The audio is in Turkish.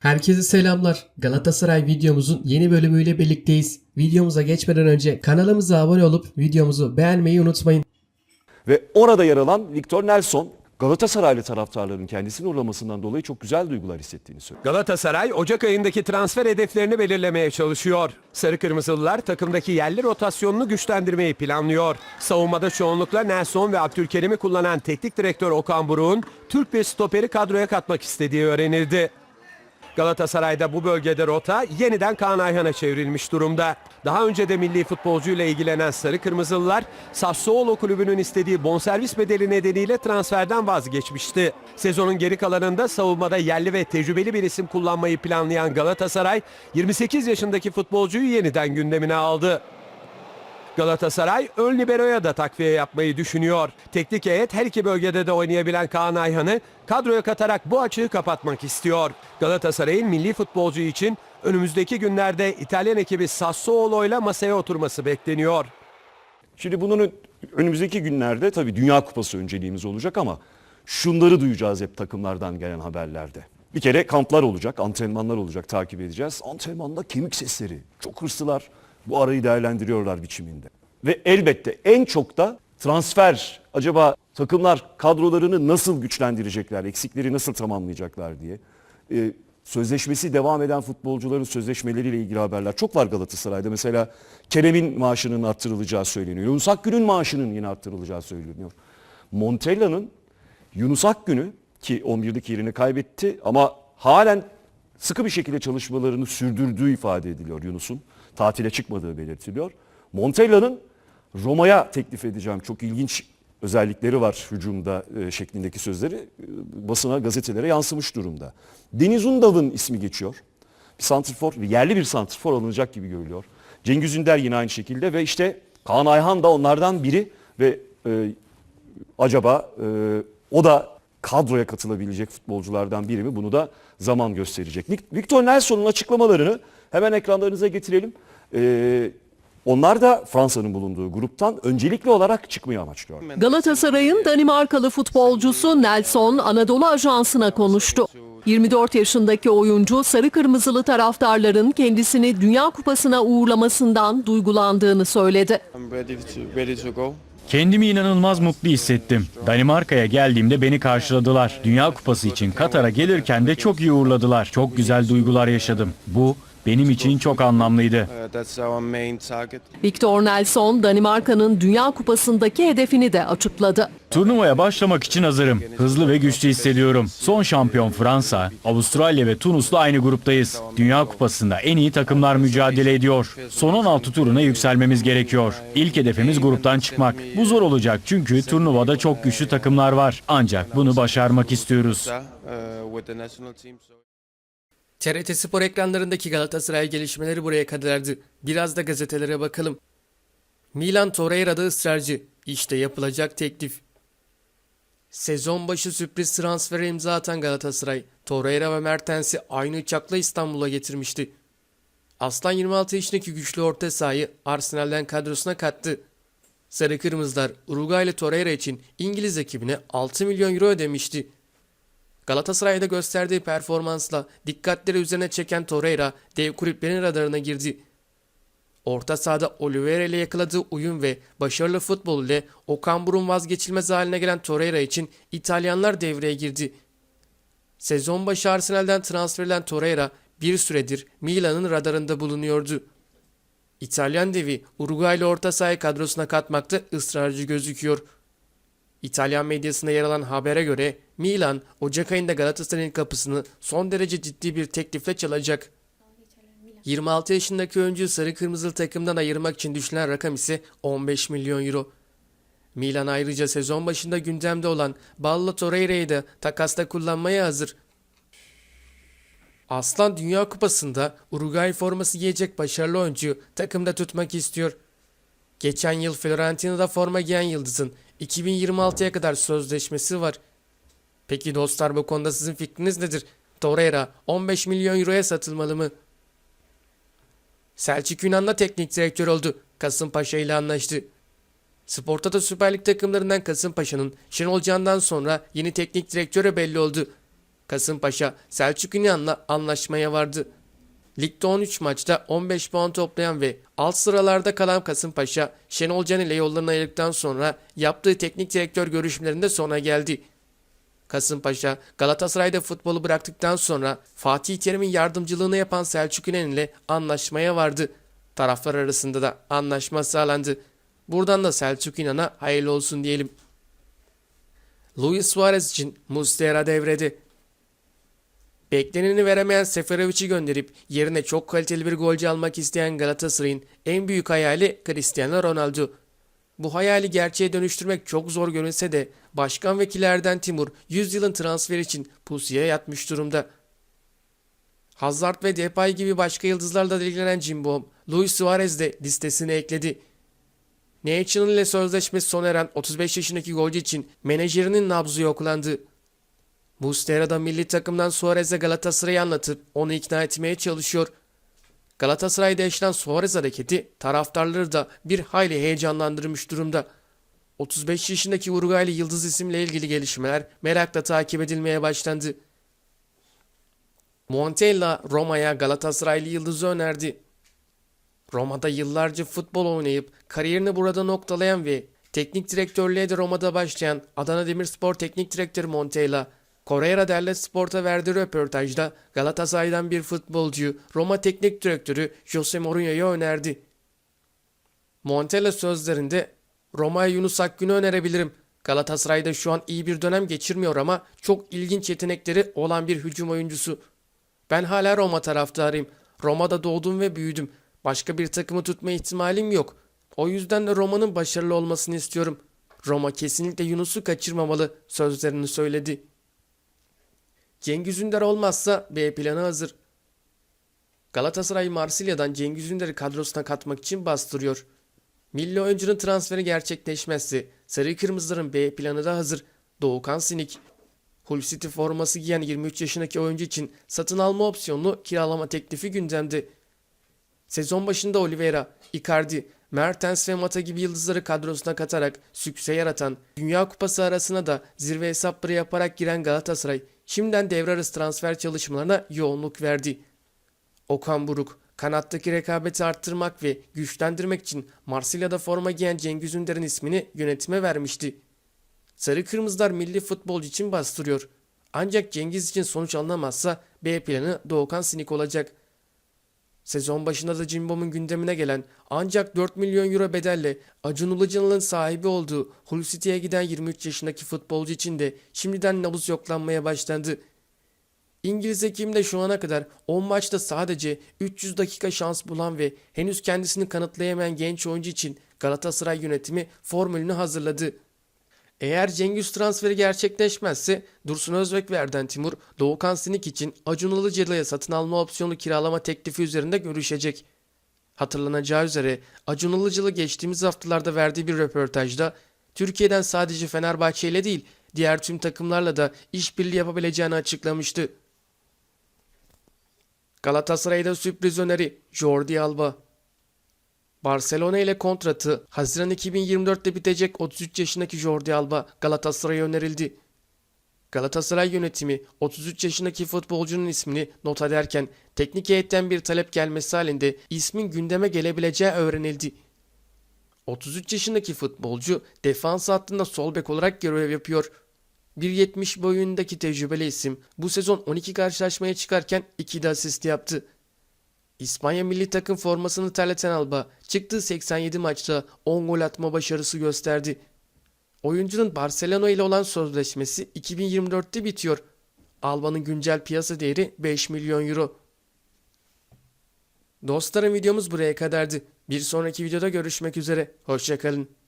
Herkese selamlar. Galatasaray videomuzun yeni bölümüyle birlikteyiz. Videomuza geçmeden önce kanalımıza abone olup videomuzu beğenmeyi unutmayın. Ve orada yer alan Victor Nelson Galatasaraylı taraftarların kendisini uğurlamasından dolayı çok güzel duygular hissettiğini söylüyor. Galatasaray Ocak ayındaki transfer hedeflerini belirlemeye çalışıyor. Sarı Kırmızılılar takımdaki yerli rotasyonunu güçlendirmeyi planlıyor. Savunmada çoğunlukla Nelson ve Abdülkerim'i kullanan teknik direktör Okan Buruk'un Türk bir stoperi kadroya katmak istediği öğrenildi. Galatasaray'da bu bölgede rota yeniden Kaan Ayhan'a çevrilmiş durumda. Daha önce de milli futbolcuyla ilgilenen Sarı Kırmızılılar Sassuolo kulübünün istediği bonservis bedeli nedeniyle transferden vazgeçmişti. Sezonun geri kalanında savunmada yerli ve tecrübeli bir isim kullanmayı planlayan Galatasaray 28 yaşındaki futbolcuyu yeniden gündemine aldı. Galatasaray ön liberoya da takviye yapmayı düşünüyor. Teknik heyet her iki bölgede de oynayabilen Kaan Ayhan'ı kadroya katarak bu açığı kapatmak istiyor. Galatasaray'ın milli futbolcu için önümüzdeki günlerde İtalyan ekibi Sassuolo ile masaya oturması bekleniyor. Şimdi bunun önümüzdeki günlerde tabii Dünya Kupası önceliğimiz olacak ama şunları duyacağız hep takımlardan gelen haberlerde. Bir kere kamplar olacak, antrenmanlar olacak, takip edeceğiz. Antrenmanda kemik sesleri, çok hırslılar bu arayı değerlendiriyorlar biçiminde. Ve elbette en çok da transfer, acaba takımlar kadrolarını nasıl güçlendirecekler, eksikleri nasıl tamamlayacaklar diye. Ee, sözleşmesi devam eden futbolcuların sözleşmeleriyle ilgili haberler çok var Galatasaray'da. Mesela Kerem'in maaşının arttırılacağı söyleniyor. Yunus Akgün'ün maaşının yine arttırılacağı söyleniyor. Montella'nın Yunus Akgün'ü ki 11'deki yerini kaybetti ama halen sıkı bir şekilde çalışmalarını sürdürdüğü ifade ediliyor Yunus'un. Tatile çıkmadığı belirtiliyor. Montella'nın Roma'ya teklif edeceğim çok ilginç özellikleri var hücumda e, şeklindeki sözleri e, basına, gazetelere yansımış durumda. Deniz Undav'ın ismi geçiyor. Bir santrfor, yerli bir santrfor alınacak gibi görülüyor. Cengiz Ünder yine aynı şekilde ve işte Kaan Ayhan da onlardan biri ve e, acaba e, o da kadroya katılabilecek futbolculardan biri mi? Bunu da zaman gösterecek. Vic- Victor Nelson'un açıklamalarını hemen ekranlarınıza getirelim. E, onlar da Fransa'nın bulunduğu gruptan öncelikli olarak çıkmayı amaçlıyor. Galatasaray'ın Danimarkalı futbolcusu Nelson Anadolu Ajansı'na konuştu. 24 yaşındaki oyuncu sarı kırmızılı taraftarların kendisini Dünya Kupası'na uğurlamasından duygulandığını söyledi. Kendimi inanılmaz mutlu hissettim. Danimarka'ya geldiğimde beni karşıladılar. Dünya Kupası için Katar'a gelirken de çok iyi uğurladılar. Çok güzel duygular yaşadım. Bu benim için çok anlamlıydı. Uh. Victor Nelson Danimarka'nın Dünya Kupası'ndaki hedefini de açıkladı. Turnuvaya başlamak için hazırım. Hızlı ve güçlü hissediyorum. Son şampiyon Fransa, Avustralya ve Tunus'la aynı gruptayız. Dünya Kupası'nda en iyi takımlar mücadele ediyor. Son 16 turuna yükselmemiz gerekiyor. İlk hedefimiz gruptan çıkmak. Bu zor olacak çünkü turnuvada çok güçlü takımlar var. Ancak bunu başarmak istiyoruz. TRT Spor ekranlarındaki Galatasaray gelişmeleri buraya kadardı. Biraz da gazetelere bakalım. Milan Torreira'da ısrarcı. İşte yapılacak teklif. Sezon başı sürpriz transfere imza atan Galatasaray, Torreira ve Mertens'i aynı uçakla İstanbul'a getirmişti. Aslan 26 yaşındaki güçlü orta sahayı Arsenal'den kadrosuna kattı. Sarı Kırmızılar Uruguaylı Torreira için İngiliz ekibine 6 milyon euro ödemişti. Galatasaray'da gösterdiği performansla dikkatleri üzerine çeken Torreira dev kulüplerin radarına girdi. Orta sahada Oliveira ile yakaladığı uyum ve başarılı futbol ile Okan Buruk'un vazgeçilmez haline gelen Torreira için İtalyanlar devreye girdi. Sezon başı Arsenal'den transfer edilen Torreira bir süredir Milan'ın radarında bulunuyordu. İtalyan devi Uruguaylı orta sahayı kadrosuna katmakta ısrarcı gözüküyor. İtalyan medyasında yer alan habere göre Milan Ocak ayında Galatasaray'ın kapısını son derece ciddi bir teklifle çalacak. 26 yaşındaki oyuncuyu sarı kırmızılı takımdan ayırmak için düşünülen rakam ise 15 milyon euro. Milan ayrıca sezon başında gündemde olan Ballo Torreira'yı da takasta kullanmaya hazır. Aslan Dünya Kupası'nda Uruguay forması giyecek başarılı oyuncuyu takımda tutmak istiyor. Geçen yıl Fiorentina'da forma giyen Yıldız'ın 2026'ya kadar sözleşmesi var. Peki dostlar bu konuda sizin fikriniz nedir? Torreira 15 milyon euroya satılmalı mı? Selçuk Yunan'la teknik direktör oldu. Kasımpaşa ile anlaştı. Spor'ta da Süper Lig takımlarından Kasımpaşa'nın Şenol Can'dan sonra yeni teknik direktörü belli oldu. Kasımpaşa Selçuk İnan'la anlaşmaya vardı. Ligde 13 maçta 15 puan toplayan ve alt sıralarda kalan Kasımpaşa, Şenol Can ile yollarını ayırdıktan sonra yaptığı teknik direktör görüşmelerinde sona geldi. Kasımpaşa, Galatasaray'da futbolu bıraktıktan sonra Fatih Terim'in yardımcılığını yapan Selçuk İnan ile anlaşmaya vardı. Taraflar arasında da anlaşma sağlandı. Buradan da Selçuk İnan'a hayırlı olsun diyelim. Luis Suarez için Mustera devrede. Bekleneni veremeyen Seferovic'i gönderip yerine çok kaliteli bir golcü almak isteyen Galatasaray'ın en büyük hayali Cristiano Ronaldo. Bu hayali gerçeğe dönüştürmek çok zor görünse de başkan vekillerden Timur 100 yılın transfer için pusuya yatmış durumda. Hazard ve Depay gibi başka yıldızlarla da ilgilenen Cimbom, Luis Suarez de listesine ekledi. National ile sözleşmesi sona eren 35 yaşındaki golcü için menajerinin nabzı yoklandı. Mustera da milli takımdan Suarez'e Galatasaray'ı anlatıp onu ikna etmeye çalışıyor. Galatasaray'da yaşanan Suarez hareketi taraftarları da bir hayli heyecanlandırmış durumda. 35 yaşındaki Uruguaylı Yıldız isimle ilgili gelişmeler merakla takip edilmeye başlandı. Montella Roma'ya Galatasaraylı Yıldız'ı önerdi. Roma'da yıllarca futbol oynayıp kariyerini burada noktalayan ve teknik direktörlüğe de Roma'da başlayan Adana Demirspor Teknik Direktörü Montella, Corriere dello Sport'a verdiği röportajda Galatasaray'dan bir futbolcuyu Roma Teknik Direktörü Jose Mourinho'ya önerdi. Montella sözlerinde Roma'ya Yunus Akgün'ü önerebilirim. Galatasaray'da şu an iyi bir dönem geçirmiyor ama çok ilginç yetenekleri olan bir hücum oyuncusu. Ben hala Roma taraftarıyım. Roma'da doğdum ve büyüdüm. Başka bir takımı tutma ihtimalim yok. O yüzden de Roma'nın başarılı olmasını istiyorum. Roma kesinlikle Yunus'u kaçırmamalı sözlerini söyledi. Cengiz Ünder olmazsa B planı hazır. Galatasaray Marsilya'dan Cengiz Ünder'i kadrosuna katmak için bastırıyor. Milli oyuncunun transferi gerçekleşmezse Sarı Kırmızıların B planı da hazır. Doğukan Sinik. Hull City forması giyen 23 yaşındaki oyuncu için satın alma opsiyonlu kiralama teklifi gündemde. Sezon başında Oliveira, Icardi, Mertens ve Mata gibi yıldızları kadrosuna katarak sükse yaratan, Dünya Kupası arasına da zirve hesapları yaparak giren Galatasaray, şimdiden devre arası transfer çalışmalarına yoğunluk verdi. Okan Buruk, kanattaki rekabeti arttırmak ve güçlendirmek için Marsilya'da forma giyen Cengiz Ünder'in ismini yönetime vermişti. Sarı Kırmızılar milli futbolcu için bastırıyor. Ancak Cengiz için sonuç alınamazsa B planı Doğukan Sinik olacak. Sezon başında da Cimbom'un gündemine gelen ancak 4 milyon euro bedelle Acun Ilıcalı'nın sahibi olduğu Hull City'ye giden 23 yaşındaki futbolcu için de şimdiden nabız yoklanmaya başlandı. İngiliz ekibinde şu ana kadar 10 maçta sadece 300 dakika şans bulan ve henüz kendisini kanıtlayamayan genç oyuncu için Galatasaray yönetimi formülünü hazırladı. Eğer Cengiz transferi gerçekleşmezse Dursun Özbek ve Erden Timur Doğukan Sinik için Acun Ilıcalı'ya satın alma opsiyonlu kiralama teklifi üzerinde görüşecek. Hatırlanacağı üzere Acun Ilıcalı geçtiğimiz haftalarda verdiği bir röportajda Türkiye'den sadece Fenerbahçe ile değil diğer tüm takımlarla da işbirliği yapabileceğini açıklamıştı. Galatasaray'da sürpriz öneri Jordi Alba. Barcelona ile kontratı Haziran 2024'te bitecek 33 yaşındaki Jordi Alba Galatasaray'a önerildi. Galatasaray yönetimi 33 yaşındaki futbolcunun ismini not ederken teknik heyetten bir talep gelmesi halinde ismin gündeme gelebileceği öğrenildi. 33 yaşındaki futbolcu defans hattında sol bek olarak görev yapıyor. 1.70 boyundaki tecrübeli isim bu sezon 12 karşılaşmaya çıkarken 2 de asist yaptı. İspanya milli takım formasını terleten Alba çıktığı 87 maçta 10 gol atma başarısı gösterdi. Oyuncunun Barcelona ile olan sözleşmesi 2024'te bitiyor. Alba'nın güncel piyasa değeri 5 milyon euro. Dostlarım videomuz buraya kadardı. Bir sonraki videoda görüşmek üzere. Hoşçakalın.